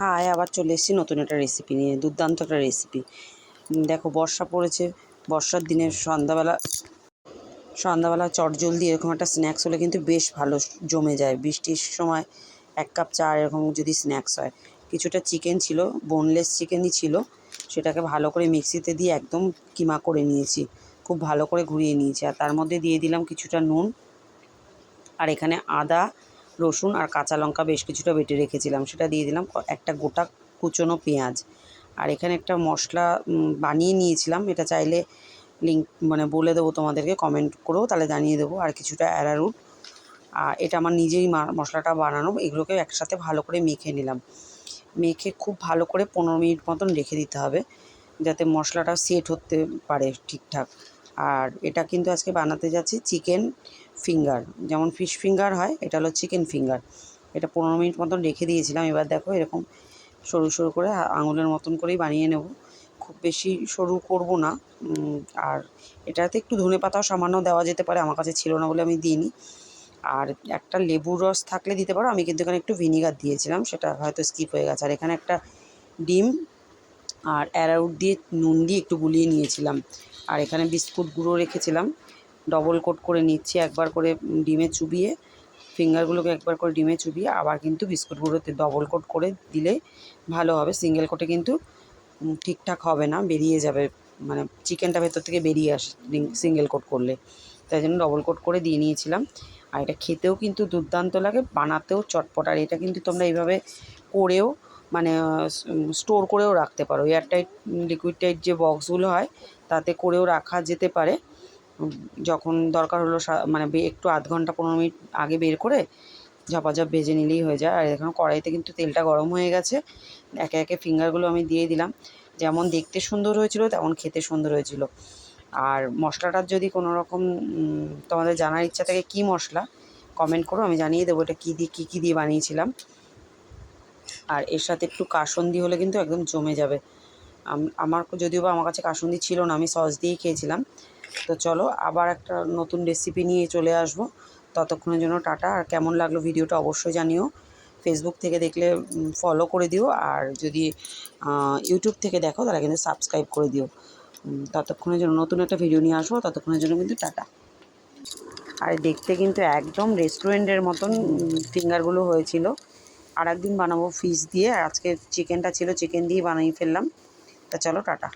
High আবার চলে এসেছি নতুন একটা রেসিপি নিয়ে, দুর্দান্ত একটা রেসিপি দেখো, বর্ষা পড়েছে, বর্ষার দিনে সন্ধ্যাবেলা সন্ধ্যাবেলা চটজলদি এরকম একটা স্ন্যাক্স হলে কিন্তু বেশ ভালো জমে যায়। বৃষ্টির সময় এক কাপ চা, এরকম যদি স্ন্যাক্স হয়। কিছুটা চিকেন ছিল বোনলেস চিকেনই ছিল, সেটাকে ভালো করে মিক্সিতে দিয়ে একদম কিমা করে নিয়েছি। খুব ভালো করে ঘুরিয়ে নিয়েছি। আর তার মধ্যে দিয়ে দিলাম কিছুটা নুন, আর এখানে আদা রসুন আর কাঁচা লঙ্কা বেশ কিছুটা বেটে রেখেছিলাম। সেটা দিয়ে দিলাম একটা গোটা কুচনো পেঁয়াজ। আর এখানে একটা মশলা বানিয়ে নিয়েছিলাম। এটা চাইলে লিঙ্ক মানে বলে দেবো তোমাদেরকে কমেন্ট করেও তাহলে জানিয়ে দেবো। আর কিছুটা অ্যারারুট আর এটা আমার নিজেই মশলাটা বানানো। এগুলোকে একসাথে ভালো করে মেখে নিলাম। মেখে খুব ভালো করে পনেরো মিনিট মতন রেখে দিতে হবে, যাতে মশলাটা সেট হতে পারে ঠিকঠাক। আর এটা কিন্তু আজকে বানাতে যাচ্ছি চিকেন ফিঙ্গার। যেমন ফিশ ফিঙ্গার হয়, এটা হলো চিকেন ফিঙ্গার। এটা পনেরো মিনিট মতন রেখে দিয়েছিলাম, এবার দেখো এরকম সরু সরু করে আঙুলের মতন করেই বানিয়ে নেব। খুব বেশি সরু করব না আর এটাতে একটু ধনে পাতাও সামান্য দেওয়া যেতে পারে, আমার কাছে ছিল না বলে আমি দিইনি। আর একটা লেবুর রস থাকলে দিতে পারো, আমি কিন্তু এখানে একটু ভিনিগার দিয়েছিলাম, সেটা হয়তো স্কিপ হয়ে গেছে। আর এখানে একটা ডিম আর অ্যারারুট দিয়ে নুন দিয়ে একটু গুলিয়ে নিয়েছিলাম। আর এখানে বিস্কুট গুঁড়ো রেখেছিলাম। ডবল কোট করে নিচ্ছি, একবার করে ডিমে চুবিয়ে। ফিঙ্গারগুলোকে একবার করে ডিমে চুবিয়ে, আবার কিন্তু বিস্কুট গুঁড়োতে ডবল কোট করে দিলে ভালো হবে। সিঙ্গেল কোটে কিন্তু ঠিকঠাক হবে না, বেরিয়ে যাবে। মানে চিকেনটা ভেতর থেকে বেরিয়ে আসে সিঙ্গেল কোট করলে। তাই জন্য ডবল কোট করে দিয়ে নিয়েছিলাম। আর এটা খেতেও কিন্তু দুর্দান্ত লাগে, বানাতেও চটপট। আর এটা কিন্তু তোমরা এইভাবে করেও মানে স্টোর করেও রাখতে পারো। এয়ারটাইট লিকুইড টাইট যে বক্সগুলো হয়, তাতে করেও রাখা যেতে পারে। যখন দরকার হলো মানে একটু আধ ঘণ্টা, পনেরো মিনিট আগে বের করে ঝপাঝপ ভেজে নিলেই হয়ে যায়। আর এখন কড়াইতে কিন্তু তেলটা গরম হয়ে গেছে। একে একে ফিঙ্গারগুলো আমি দিয়ে দিলাম। যেমন দেখতে সুন্দর হয়েছিল, তেমন খেতে সুন্দর হয়েছিল। আর মশলাটার যদি কোনো রকম তোমাদের জানার ইচ্ছা থাকে কী মশলা কমেন্ট করো, আমি জানিয়ে দেবো এটা কী দিয়ে, কী কী দিয়ে বানিয়েছিলাম। আর এর সাথে একটু কাসন্দি হলে কিন্তু একদম জমে যাবে। আমার যদিও বা আমার কাছে কাসন্দি ছিল না, আমি সস দিয়েই খেয়েছিলাম। তো চলো, আবার একটা নতুন রেসিপি নিয়ে চলে আসব। ততক্ষণের জন্য টাটা, আর কেমন লাগল ভিডিওটা অবশ্যই জানিও। ফেসবুক থেকে দেখলে ফলো করে দিও, আর যদি ইউটিউব থেকে দেখো, তাহলে কিন্তু সাবস্ক্রাইব করে দিও। ততক্ষণের জন্য নতুন একটা ভিডিও নিয়ে আসব, ততক্ষণের জন্য কিন্তু টাটা। আর দেখতে কিন্তু একদম রেস্টুরেন্টের মতন ফিঙ্গারগুলো হয়েছিল। আর একদিন বানাবো ফিশ দিয়ে। আজকে চিকেনটা ছিল চিকেন দিয়ে বানিয়ে ফেললাম। তা চলো, টাটা।